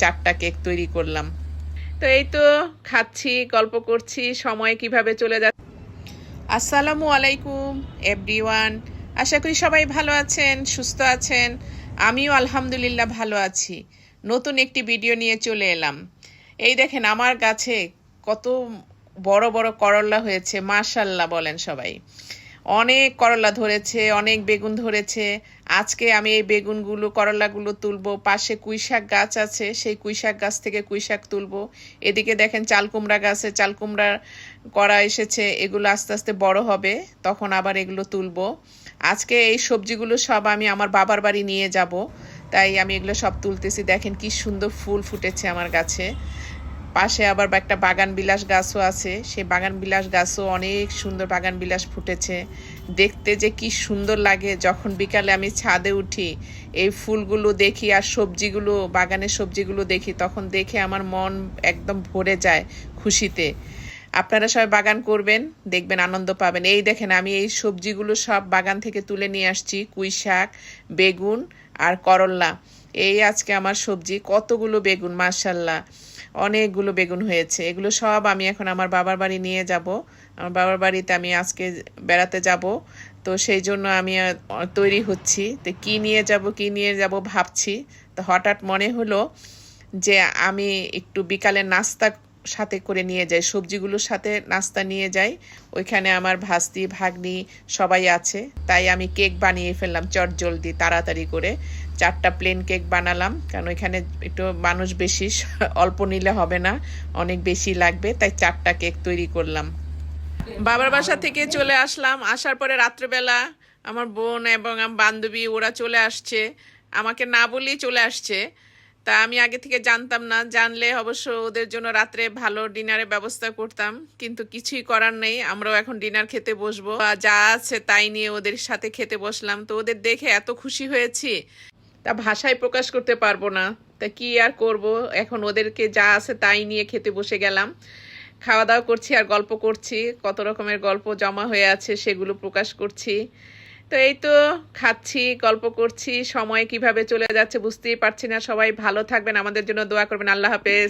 চারটা কেক তৈরি করলাম। তো এই তো খাচ্ছি, গল্প করছি, সময় কীভাবে চলে যাচ্ছে। আসসালামু আলাইকুম এভরিওয়ান আশা করি সবাই ভালো আছেন, সুস্থ আছেন। আমিও আলহামদুলিল্লাহ ভালো আছি। নতুন একটি ভিডিও নিয়ে চলে এলাম। এই দেখেন, আমার গাছে কত বড় বড় করল্লা হয়েছে, মাশাল্লাহ বলেন সবাই। অনেক করলা ধরেছে, অনেক বেগুন ধরেছে। আজকে আমি এই বেগুনগুলো, করলাগুলো তুলবো। পাশে কুইশাক গাছ আছে, সেই কুইশাক গাছ থেকে কুইশাক তুলবো। এদিকে দেখেন চাল কুমড়া গাছে, চাল কুমড়া করা এসেছে, এগুলো আস্তে আস্তে বড় হবে, তখন আবার এগুলো তুলবো। আজকে এই সবজিগুলো সব আমি আমার বাবার বাড়ি নিয়ে যাব, তাই আমি এগুলো সব তুলতেছি। দেখেন কি সুন্দর ফুল ফুটেছে আমার গাছে। পাশে আবার একটা বাগান বিলাস গাছও আছে। সেই বাগান বিলাস গাছও অনেক সুন্দর বাগান বিলাস ফুটেছে। দেখতে যে কি সুন্দর লাগে। যখন বিকালে আমি ছাদে উঠি, এই ফুলগুলো দেখি আর সবজিগুলো, বাগানের সবজিগুলো দেখি, তখন দেখে আমার মন একদম ভরে যায় খুশিতে। আপনারা সবাই বাগান করবেন, দেখবেন আনন্দ পাবেন। এই দেখেন, আমি এই সবজিগুলো সব বাগান থেকে তুলে নিয়ে আসছি। কুই শাক, বেগুন আর করল্লা এই আজকে আমার সবজি, কতগুলো বেগুন মার্শাল্লাহ অনেকগুলো বেগুন হয়েছে। এগুলো সব আমি এখন আমার বাবার বাড়ি নিয়ে যাব। আমার বাবার বাড়িতে আমি আজকে বেড়াতে যাব। তো সেই জন্য আমি তৈরি হচ্ছি। তো কি নিয়ে যাব, কি নিয়ে যাব ভাবছি। তো হঠাৎ মনে হলো যে আমি একটু বিকালে নাস্তা সাথে করে নিয়ে যাই সবজিগুলোর সাথে নাস্তা নিয়ে যাই ওইখানে আমার ভাস্তি, ভাগ্নি সবাই আছে। তাই আমি কেক বানিয়ে ফেললাম চট জলদি, তাড়াতাড়ি করে। চারটা প্লেন কেক বানালাম, কারণ ওইখানে একটু মানুষ বেশি, অল্প নিলে হবে না, অনেক বেশি লাগবে, তাই চারটা কেক তৈরি করলাম। বাবার বাসা থেকে চলে আসলাম, আসার পরে রাত্রেবেলা আমার বোন এবং আমার বান্ধবী, ওরা চলে আসছে। আমাকে না বলেই চলে আসছে। তা আমি আগে থেকে জানতাম না। জানলে অবশ্য ওদের জন্য রাত্রে ভালো ডিনারের ব্যবস্থা করতাম, কিন্তু কিছুই করার নেই। আমরাও এখন ডিনার খেতে বসবো। যা আছে তাই নিয়ে ওদের সাথে খেতে বসলাম। তো ওদের দেখে এত খুশি হয়েছি। তা ভাষায় প্রকাশ করতে পারব না। তা কি আর করব? এখন ওদেরকে যা আছে তাই নিয়ে খেতে বসে গেলাম। খাওয়া দাওয়া করছি আর গল্প করছি। কত রকমের গল্প জমা হয়ে আছে সেগুলো প্রকাশ করছি। তো এই তো খাচ্ছি, গল্প করছি, সময় কীভাবে চলে যাচ্ছে বুঝতেই পারছি না। সবাই ভালো থাকবেন, আমাদের জন্য দোয়া করবেন। আল্লাহ হাফেজ।